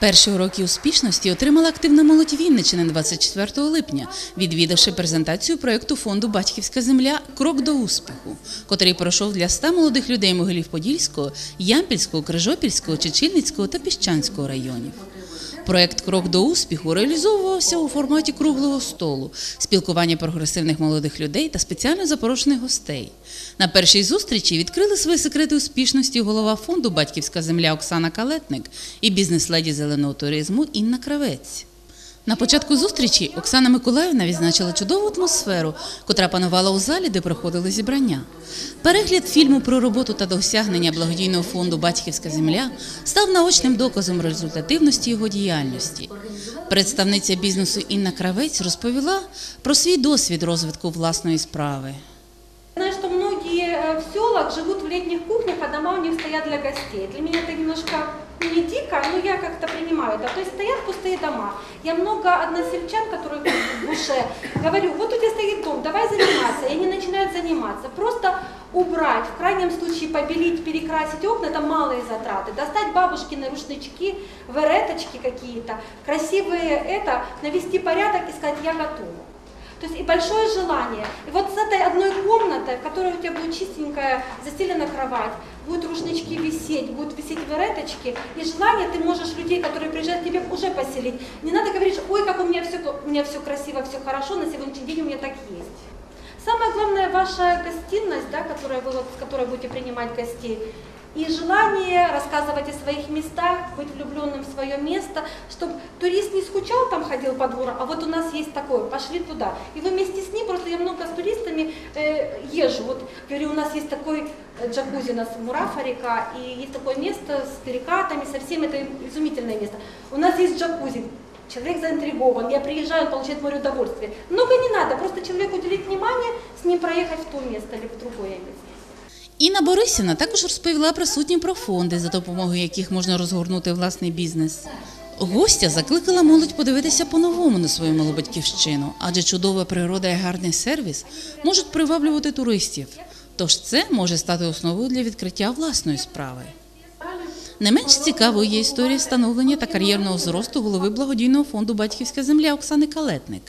Перші уроки успішності отримала активна молодь Вінничини 24 липня, відвідавши презентацію проєкту фонду Батьківська земля Крок до успіху, котрий пройшов для 100 молодих людей Могилів Подільського, Ямпільського, Крижопільського, Чечільницького та Піщанського районів. Проект Крок до успіху реалізовувався у форматі круглого столу, спілкування прогресивних молодих людей та спеціально запрошених гостей. На першій зустрічі відкрили свої секрети успішності голова фонду Батьківська земля Оксана Калетник і бізнес-леді зеленого туризму Інна Кравець. На початку зустрічі Оксана Миколаївна відзначила чудову атмосферу, котра панувала у залі, де проходили зібрання. Перегляд фільму про роботу та досягнення благодійного фонду Батьківська земля став наочним доказом результативності його діяльності. Представниця бізнесу Інна Кравець розповіла про свій досвід розвитку власної справи. В селах живут в летних кухнях, а дома у них стоят для гостей. Для меня это немножко не дико, но я как-то принимаю это. То есть стоят пустые дома. Я много односельчан, которые в душе, говорю, вот у тебя стоит дом, давай заниматься. И они начинают заниматься. Просто убрать, в крайнем случае побелить, перекрасить окна, это малые затраты. Достать бабушкины рушнички, вереточки какие-то, красивые это, навести порядок и сказать, я готова. То есть и большое желание. И вот с этой одной комнатой, в которой у тебя будет чистенькая застелена кровать, будут рушнички висеть, будут висеть вереточки, и желание ты можешь людей, которые приезжают к тебе, уже поселить. Не надо говорить, ой, как у меня все, у меня все красиво, все хорошо, на сегодняшний день у меня так есть. Самое главное ваша гостиность, да, которая вы, вот, с которой будете принимать гостей, и желание рассказывать о своих местах, быть влюбленным в свое место, чтобы турист не скучал там, ходил по двору, а вот у нас есть такое, пошли туда. И вы вместе с ним, просто я много с туристами э, езжу, вот говорю, у нас есть такой э, джакузи у нас в Мурафа-река, и есть такое место с перекатами, со всем, это изумительное место. У нас есть джакузи, Человек заинтригован, я приезжаю, он получает море удовольствия. Много не надо, просто человеку уделить внимание, с ним проехать в то место или в другое место. Інна Борисівна також розповіла присутнім про фонди, за допомогою яких можна розгорнути власний бізнес. Гостя закликала молодь подивитися по-новому на свою малу батьківщину, адже чудова природа і гарний сервіс можуть приваблювати туристів. Тож це може стати основою для відкриття власної справи. Не менш цікавою є історія становлення та кар'єрного зросту голови благодійного фонду Батьківська земля Оксани Калетник.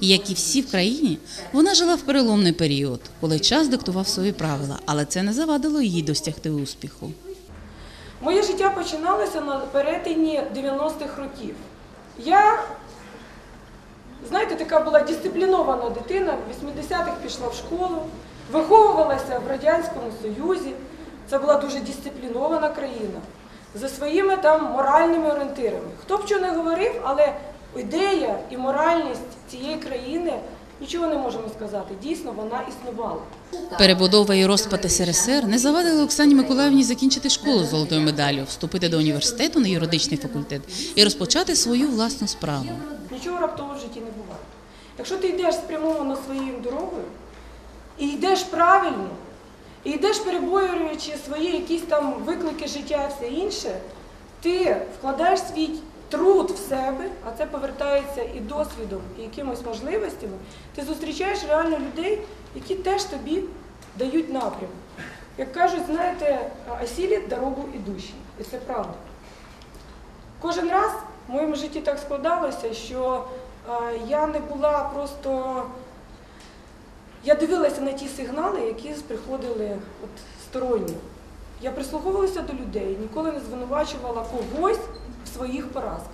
І як і всі в країні, вона жила в переломний період, коли час диктував свої правила, але це не завадило їй досягти успіху. Моє життя починалося на перетині 90-х років. Я, знаєте, така була дисциплінована дитина, в 80-х пішла в школу, виховувалася в Радянському Союзі. Це була дуже дисциплінована країна за своїми там моральними орієнтирами. Хто б що не говорив, але ідея і моральність цієї країни, нічого не можемо сказати. Дійсно, вона існувала. Перебудова і розпад СРСР не завадили Оксані Миколаївні закінчити школу з золотою медаллю, вступити до університету на юридичний факультет і розпочати свою власну справу. Нічого раптово в житті не буває. Якщо ти йдеш спрямовано своєю дорогою і йдеш правильно, і йдеш переборюючи свої якісь там виклики життя і все інше, ти вкладаєш свій труд в себе, а це повертається і досвідом, і якимось можливостями, ти зустрічаєш реально людей, які теж тобі дають напрям. Як кажуть, знаєте, осілять дорогу ідущі. І це правда. Кожен раз в моєму житті так складалося, що я не була просто. Я дивилася на ті сигнали, які приходили от, сторонні. Я прислуховувалася до людей, ніколи не звинувачувала когось в своїх поразках.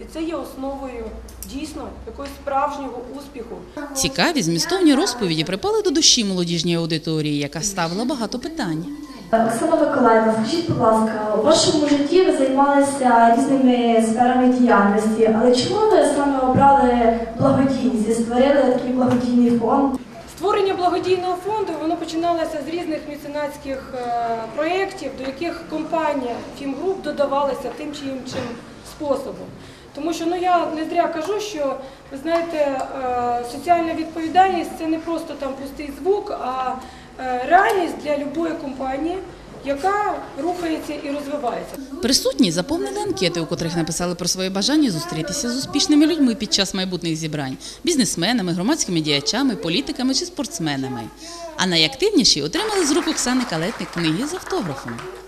І це є основою дійсно якогось справжнього успіху. Цікаві змістовні розповіді припали до душі молодіжній аудиторії, яка ставила багато питань. Оксана Миколаївна, скажіть, будь ласка, у вашому житті ви займалися різними сферами діяльності, але чому ви саме обрали благодійність і створили такий благодійний фонд? Створення благодійного фонду воно починалося з різних меценатських е, проєктів, до яких компанія Фімгруп додавалася тим чи іншим способом. Тому що ну я не зря кажу, що ви знаєте, е, соціальна відповідальність це не просто там пустий звук, а е, реальність для будь-якої компанії, яка рухається і розвивається. Присутні заповнили анкети, у котрих написали про своє бажання зустрітися з успішними людьми під час майбутніх зібрань бізнесменами, громадськими діячами, політиками чи спортсменами. А найактивніші отримали з рук Оксани Калетник книги з автографом.